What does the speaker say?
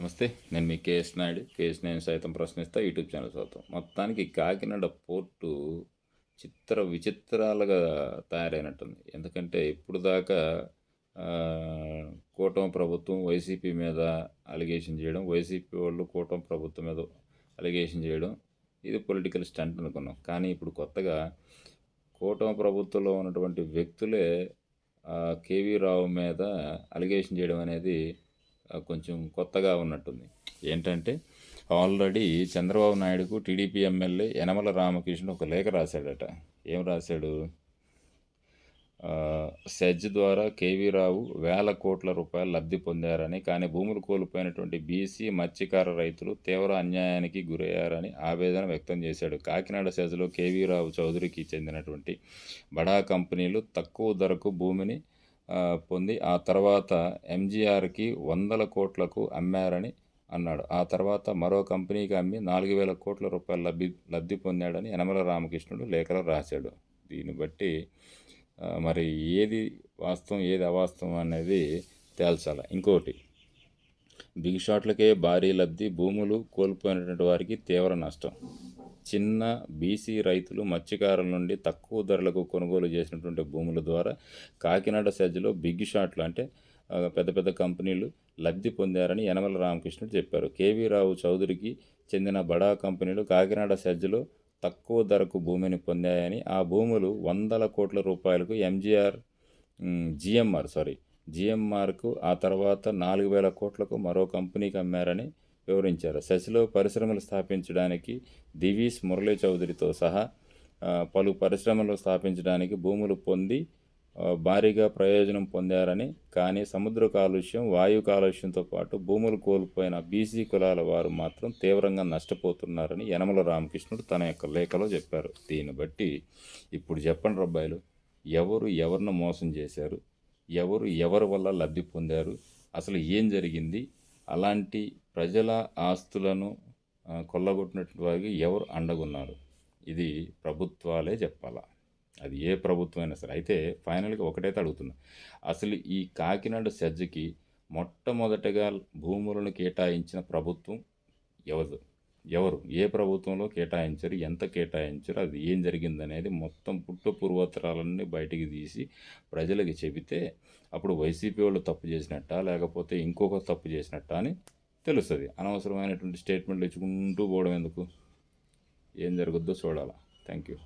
నమస్తే నేను మీ KS Naidu. KS నేను సైతం ప్రశ్నిస్తా యూట్యూబ్ ఛానల్ చదువుతాం మొత్తానికి కాకినాడ పోర్టు చిత్ర విచిత్రాలుగా తయారైనట్టుంది. ఎందుకంటే ఇప్పుడు దాకా కూటమి ప్రభుత్వం వైసీపీ మీద అలిగేషన్ చేయడం వైసీపీ వాళ్ళు కూటమి ప్రభుత్వం మీద అలిగేషన్ చేయడం ఇది పొలిటికల్ స్టంట్ అనుకున్నాం. కానీ ఇప్పుడు కొత్తగా కూటమి ప్రభుత్వంలో ఉన్నటువంటి వ్యక్తులే కేవీ రావు మీద అలిగేషన్ చేయడం అనేది కొంచెం కొత్తగా ఉన్నట్టుంది. ఏంటంటే ఆల్రెడీ చంద్రబాబు నాయుడుకు టీడీపీ ఎమ్మెల్యే యనమల రామకృష్ణ ఒక లేఖ రాశాడట. ఏం రాశాడు? సెజ్ ద్వారా కేవీ రావు వేల కోట్ల రూపాయలు లబ్ధి పొందారని కానీ భూములు కోల్పోయినటువంటి బీసీ మత్స్యకార రైతులు తీవ్ర అన్యాయానికి గురయ్యారని ఆవేదన వ్యక్తం చేశాడు. కాకినాడ సెజ్లో కేవీ రావు చౌదరికి చెందినటువంటి బడా కంపెనీలు తక్కువ ధరకు భూమిని పొంది ఆ తర్వాత ఎంజీఆర్కి వందల కోట్లకు అమ్మారని అన్నాడు. ఆ తర్వాత మరో కంపెనీకి అమ్మి నాలుగు వేల కోట్ల రూపాయల లబ్ధి లబ్ధి పొందాడని యనమల రామకృష్ణుడు లేఖలో రాశాడు. దీన్ని బట్టి మరి ఏది వాస్తవం ఏది అవాస్తవం అనేది తేల్చాల. ఇంకోటి బిగ్ షాట్లకే భారీ లబ్ధి భూములు కోల్పోయినటువంటి వారికి తీవ్ర నష్టం. చిన్న బీసీ రైతులు మత్స్యకారుల నుండి తక్కువ ధరలకు కొనుగోలు చేసినటువంటి భూముల ద్వారా కాకినాడ సెజ్లో బిగ్ షాట్లు అంటే పెద్ద పెద్ద కంపెనీలు లబ్ధి పొందారని యనమల రామకృష్ణుడు చెప్పారు. కేవీ రావు చౌదరికి చెందిన బడా కంపెనీలు కాకినాడ సెజ్లో తక్కువ ధరకు భూమిని పొందాయని ఆ భూములు వందల కోట్ల రూపాయలకు ఎంజీఆర్ జిఎంఆర్ సారీ జిఎంఆర్కు ఆ తర్వాత నాలుగు వేల కోట్లకు మరో కంపెనీకి అమ్మారని వివరించారు. శశిలో పరిశ్రమలు స్థాపించడానికి దివీస్ మురళీ చౌదరితో సహా పలు పరిశ్రమలు స్థాపించడానికి భూములు పొంది భారీగా ప్రయోజనం పొందారని కానీ సముద్ర కాలుష్యం వాయు కాలుష్యంతో పాటు భూములు కోల్పోయిన బీసీ కులాల వారు మాత్రం తీవ్రంగా నష్టపోతున్నారని యనమల రామకృష్ణుడు తన యొక్క లేఖలో చెప్పారు. దీన్ని బట్టి ఇప్పుడు చెప్పండి రబ్బాయిలు ఎవరు ఎవరిని మోసం చేశారు? ఎవరు ఎవరి వల్ల లబ్ధి పొందారు? అసలు ఏం జరిగింది? అలాంటి ప్రజల ఆస్తులను కొల్లగొట్టినటువంటి వారికి ఎవరు అండగున్నారు? ఇది ప్రభుత్వాలే చెప్పాలా? అది ఏ ప్రభుత్వం అయినా సరే. అయితే ఫైనల్గా ఒకటైతే అడుగుతున్నా. అసలు ఈ కాకినాడ సజ్జకి మొట్టమొదటగా భూములను కేటాయించిన ప్రభుత్వం ఎవరు ఎవరు? ఏ ప్రభుత్వంలో కేటాయించారు? ఎంత కేటాయించారు? అది ఏం జరిగిందనేది మొత్తం పుట్టు పూర్వోత్తరాలన్నీ బయటికి తీసి ప్రజలకి చెబితే అప్పుడు వైసీపీ వాళ్ళు తప్పు చేసినట్ట? లేకపోతే ఇంకొక తప్పు చేసినట్ట అని తెలుస్తుంది. అనవసరమైనటువంటి స్టేట్మెంట్లు ఇచ్చుకుంటూ పోవడం ఎందుకు? ఏం జరుగుద్దో చూడాలా. Thank you